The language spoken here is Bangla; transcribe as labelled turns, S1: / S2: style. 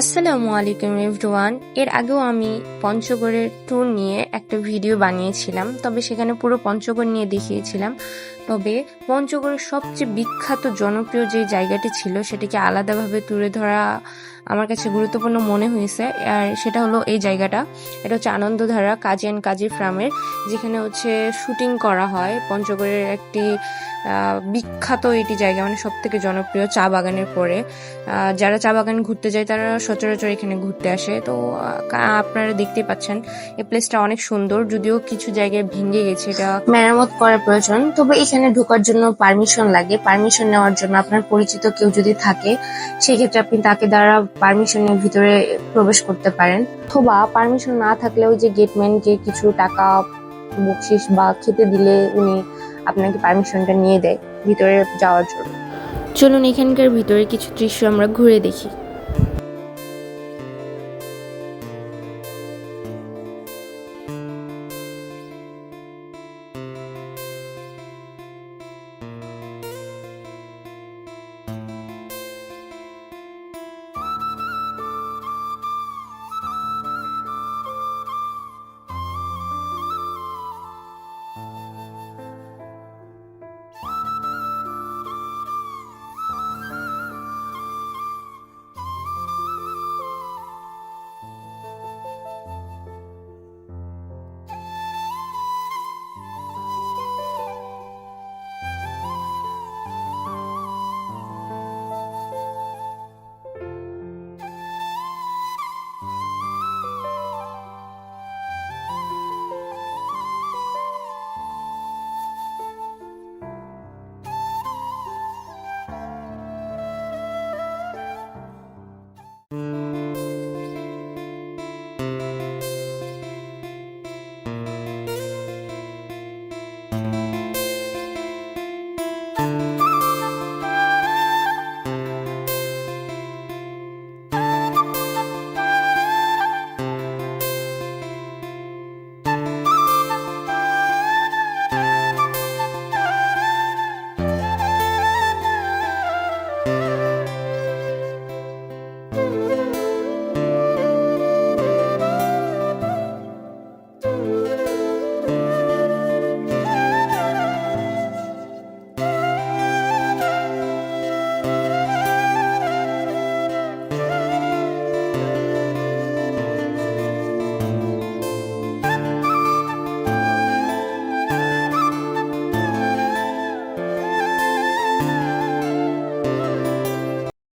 S1: আসসালামু আলাইকুম এভরিওয়ান। এর আগেও আমি পঞ্চগড়ের ট্যুর নিয়ে একটা ভিডিও বানিয়েছিলাম, তবে সেখানে পুরো পঞ্চগড় নিয়ে দেখিয়েছিলাম। তবে পঞ্চগড়ের সবচেয়ে বিখ্যাত জনপ্রিয় যে জায়গাটি ছিল, সেটিকে আলাদাভাবে তুলে ধরা আমার কাছে গুরুত্বপূর্ণ মনে হয়েছে। আর সেটা হলো এই জায়গাটা। এটা হচ্ছে আনন্দধারা কাজী অ্যান্ড কাজী ফার্মের, যেখানে হচ্ছে শুটিং করা হয়। পঞ্চগড়ের একটি বিখ্যাত এটি জায়গা মানে সব থেকে জনপ্রিয় চা বাগানের পরে। যারা চা বাগান ঘুরতে যায়, তারা সচরাচর এখানে ঘুরতে আসে। তো আপনারা দেখতেই পাচ্ছেন, এই প্লেসটা অনেক সুন্দর, যদিও কিছু জায়গায় ভেঙে গেছে, এটা মেরামত করার প্রয়োজন। তবে এখানে ঢোকার জন্য পারমিশন লাগে। পারমিশন নেওয়ার জন্য আপনার পরিচিত কেউ যদি থাকে, সেক্ষেত্রে আপনি তাকে দ্বারা পারমিশনের ভিতরে প্রবেশ করতে পারেন। অথবা পারমিশন না থাকলে ওই যে গেটম্যানকে কিছু টাকা, বকশিস বা খেতে দিলে উনি আপনাকে পারমিশনটা নিয়ে দেয় ভিতরে যাওয়ার জন্য। চলুন এখানকার ভিতরে কিছু দৃশ্য আমরা ঘুরে দেখি। Thank you.